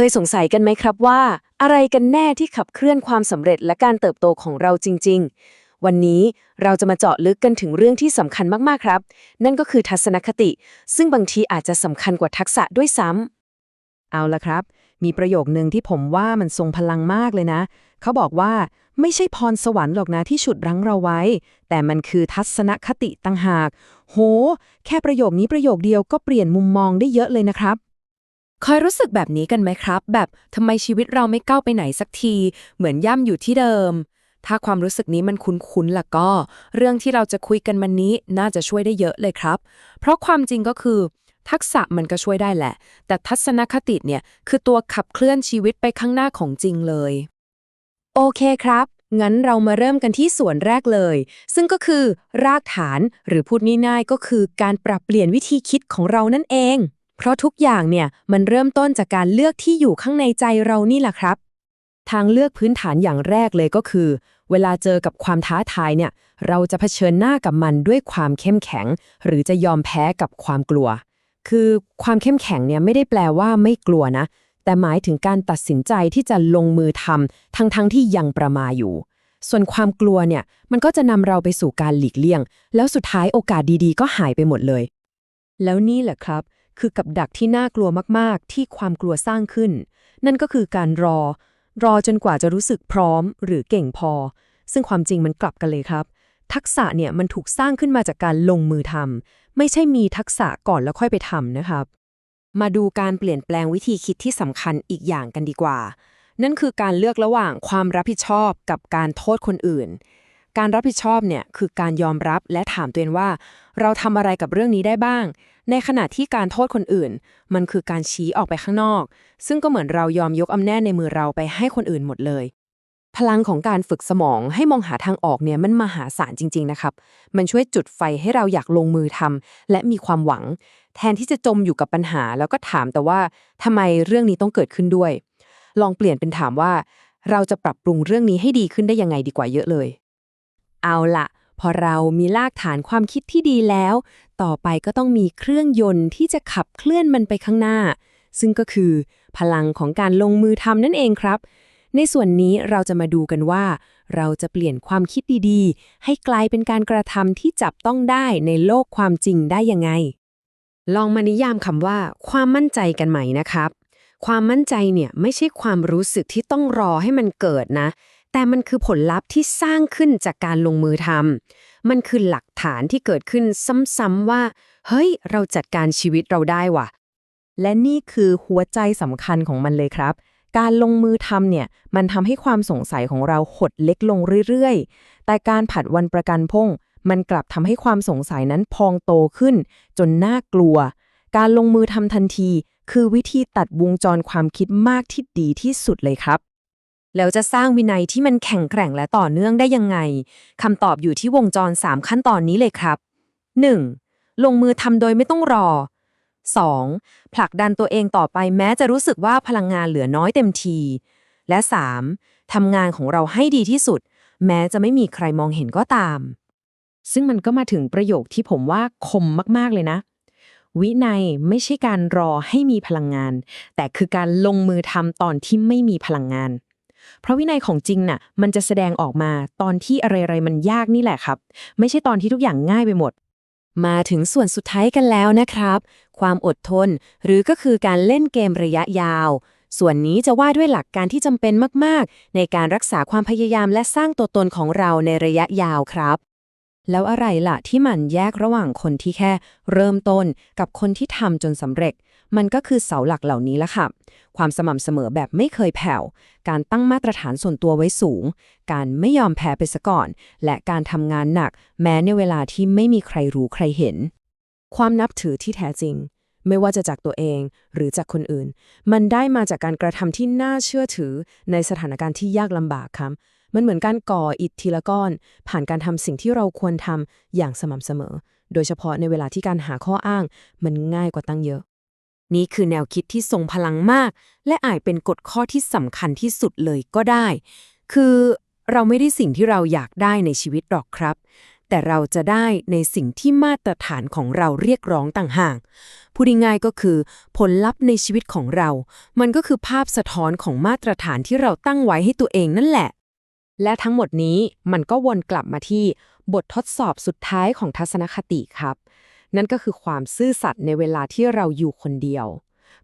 เคยสงสัยกันไหมครับว่า อะไรกันแน่ที่ขับเคลื่อนความสำเร็จและการเติบโตของเราจริง ๆ วันนี้เราจะมาเจาะลึกกันถึงเรื่องที่สำคัญมากๆครับ นั่นก็คือทัศนคติ ซึ่งบางทีอาจจะสำคัญกว่าทักษะด้วยซ้ำเอาละครับ มีประโยคนึงที่ผมว่ามันทรงพลังมากเลยนะ เขาบอกว่าไม่ใช่พรสวรรค์หรอกนะที่ฉุดรั้งเราไว้ แต่มันคือทัศนคติต่างหาก โห แค่ประโยคนี้ประโยคเดียวก็เปลี่ยนมุมมองได้เยอะเลยนะครับ เคยรู้สึกแบบนี้กันไหมครับ แบบทำไมชีวิตเราไม่ก้าวไปไหนสักที เหมือนย่ำอยู่ที่เดิม ถ้าความรู้สึกนี้มันคุ้นๆล่ะก็ เรื่องที่เราจะคุยกันวันนี้น่าจะช่วยได้เยอะเลยครับ เพราะความจริงก็คือ ทักษะมันก็ช่วยได้แหละ แต่ทัศนคติเนี่ยคือตัวขับเคลื่อนชีวิตไปข้างหน้าของจริงเลย โอเคครับงั้นเรามาเริ่มกันที่ส่วนแรกเลย ซึ่งก็คือ รากฐานหรือพูดง่ายๆก็คือการปรับเปลี่ยนวิธีคิดของเรานั่นเอง เพราะทุกอย่างเนี่ยมันเริ่มต้นจากการเลือกที่อยู่ข้างในใจเรานี่แหละครับ ทางเลือกพื้นฐานอย่างแรกเลยก็คือ เวลาเจอกับความท้าทายเนี่ย เราจะเผชิญหน้ากับมันด้วยความเข้มแข็ง หรือจะยอมแพ้กับความกลัว คือความเข้มแข็งเนี่ยไม่ได้แปลว่าไม่กลัวนะ แต่หมายถึงการตัดสินใจที่จะลงมือทำทั้งๆทที่ยังประมาอยู่ส่วนความกลัวเนี่ย มันก็จะนำเราไปสู่การหลีกเลี่ยง แล้วสุดท้ายโอกาสดีๆ ก็หายไปหมดเลย แล้วนี่แหละครับ คือกับดักที่น่ากลัวมากๆ ที่ความกลัวสร้างขึ้น นั่นก็คือการรอ รอจนกว่าจะรู้สึกพร้อม หรือเก่งพอ ซึ่งความจริงมันกลับกันเลยครับ ทักษะเนี่ยมันถูกสร้างขึ้นมาจากการลงมือทำไม่ใช่มีทักษะก่อนแล้วค่อยไปทำนะครับ มาดูการเปลี่ยนแปลงวิธีคิดที่สำคัญอีกอย่างกันดีกว่า นั่นคือการเลือกระหว่างความรับผิดชอบกับการโทษคนอื่น การรับผิดชอบเนี่ยคือการยอมรับและถามตัวเองว่า เราทำอะไรกับเรื่องนี้ได้บ้าง ในขณะที่การโทษคนอื่น มันคือการชี้ออกไปข้างนอก ซึ่งก็เหมือนเรายอมยกอำนาจในมือเราไปให้คนอื่นหมดเลย พลังของการฝึกสมองให้มองหาทางออกเนี่ยมันมหาศาลจริง ๆ นะครับ มันช่วยจุดไฟให้เราอยากลงมือทำและมีความหวัง แทนที่จะจมอยู่กับปัญหา แล้วก็ถามแต่ว่าทำไมเรื่องนี้ต้องเกิดขึ้นด้วย ลองเปลี่ยนเป็นถามว่า เราจะปรับปรุงเรื่องนี้ให้ดีขึ้นได้ยังไงดีกว่าเยอะเลย เอาละพอเรามีรากฐานความคิดที่ดีแล้ว ต่อไปก็ต้องมีเครื่องยนต์ที่จะขับเคลื่อนมันไปข้างหน้า ซึ่งก็คือ พลังของการลงมือทำนั่นเองครับ ในส่วนนี้เราจะมาดูกันว่า เราจะเปลี่ยนความคิดดีๆ ให้กลายเป็นการกระทำที่จับต้องได้ในโลกความจริงได้ยังไง ลองมานิยามคำว่า ความมั่นใจกันใหม่นะครับ ความมั่นใจเนี่ยไม่ใช่ความรู้สึกที่ต้องรอให้มันเกิดนะ แต่มันคือผลลัพธ์ที่สร้างขึ้นจากการลงมือทำมันคือหลักฐานที่เกิดขึ้นซ้ำๆว่า เฮ้ย เราจัดการชีวิตเราได้ว่ะ และนี่คือหัวใจสำคัญของมันเลยครับ การลงมือทำเนี่ย มันทำให้ความสงสัยของเราหดเล็กลงเรื่อยๆ แต่การผัดวันประกันพงมันกลับทำให้ความสงสัยนั้นพองโตขึ้น จนน่ากลัว การลงมือทำทันที คือวิธีตัดวงจรความคิดมากที่ดีที่สุดเลยครับ แล้วจะสร้างวินัยที่มันแข็งแกร่งและต่อเนื่องได้ยังไงคำตอบอยู่ที่วงจร 3 ขั้นตอนนี้เลยครับ 1. ลงมือทำโดยไม่ต้องรอ 2. ผลักดันตัวเองต่อไปแม้จะรู้สึกว่าพลังงานเหลือน้อยเต็มที และ 3. ทำงานของเราให้ดีที่สุด แม้จะไม่มีใครมองเห็นก็ตาม ซึ่งมันก็มาถึงประโยคที่ผมว่าคมมากๆเลยนะ วินัยไม่ใช่การรอให้มีพลังงาน แต่คือการลงมือทำตอนที่ไม่มีพลังงาน เพราะวินัยของจริงน่ะมันจะแสดงออกมาตอนที่อะไรๆมันยากนี่แหละครับ ไม่ใช่ตอนที่ทุกอย่างง่ายไปหมด มาถึงส่วนสุดท้ายกันแล้วนะครับ ความอดทน หรือก็คือการเล่นเกมระยะยาว ส่วนนี้จะว่าด้วยหลักการที่จำเป็นมากๆ ในการรักษาความพยายามและสร้างตัวตนของเราในระยะยาวครับ แล้วอะไรล่ะที่มันแยกระหว่างคนที่แค่เริ่มต้นกับคนที่ทำจนสำเร็จ มันก็คือเสาหลักเหล่านี้ละค่ะ ความสม่ำเสมอแบบไม่เคยแผ่ว การตั้งมาตรฐานส่วนตัวไว้สูง การไม่ยอมแพ้ไปซะก่อน และการทำงานหนัก แม้ในเวลาที่ไม่มีใครรู้ใครเห็น ความนับถือที่แท้จริงไม่ว่าจะจากตัวเองหรือจากคนอื่น มันได้มาจากการกระทำที่น่าเชื่อถือในสถานการณ์ที่ยากลำบากครับ มันเหมือนการก่ออิฐทีละก้อน ผ่านการทำสิ่งที่เราควรทำอย่างสม่ำเสมอ โดยเฉพาะในเวลาที่การหาข้ออ้าง มันง่ายกว่าตั้งเยอะ นี่คือแนวคิดที่ทรงพลังมาก และอาจเป็นกฎข้อที่สำคัญที่สุดเลยก็ได้ คือเราไม่ได้สิ่งที่เราอยากได้ในชีวิตหรอกครับ แต่เราจะได้ในสิ่งที่มาตรฐานของเราเรียกร้องต่างหากพูดง่ายๆก็คือ ผลลัพธ์ในชีวิตของเรา มันก็คือภาพสะท้อนของมาตรฐานที่เราตั้งไว้ให้ตัวเองนั่นแหละ และทั้งหมดนี้มันก็วนกลับมาที่บททดสอบสุดท้ายของทัศนคติครับ นั่นก็คือความซื่อสัตย์ในเวลาที่เราอยู่คนเดียว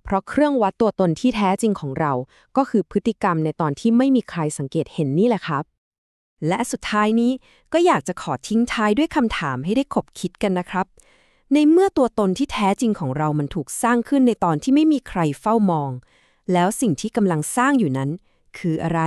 เพราะเครื่องวัดตัวตนที่แท้จริงของเรา ก็คือพฤติกรรมในตอนที่ไม่มีใครสังเกตเห็นนี่แหละครับ และสุดท้ายนี้ก็อยากจะขอทิ้งท้ายด้วยคำถามให้ได้ขบคิดกันนะครับ ในเมื่อตัวตนที่แท้จริงของเรามันถูกสร้างขึ้นในตอนที่ไม่มีใครเฝ้ามอง แล้วสิ่งที่กำลังสร้างอยู่นั้น คืออะไร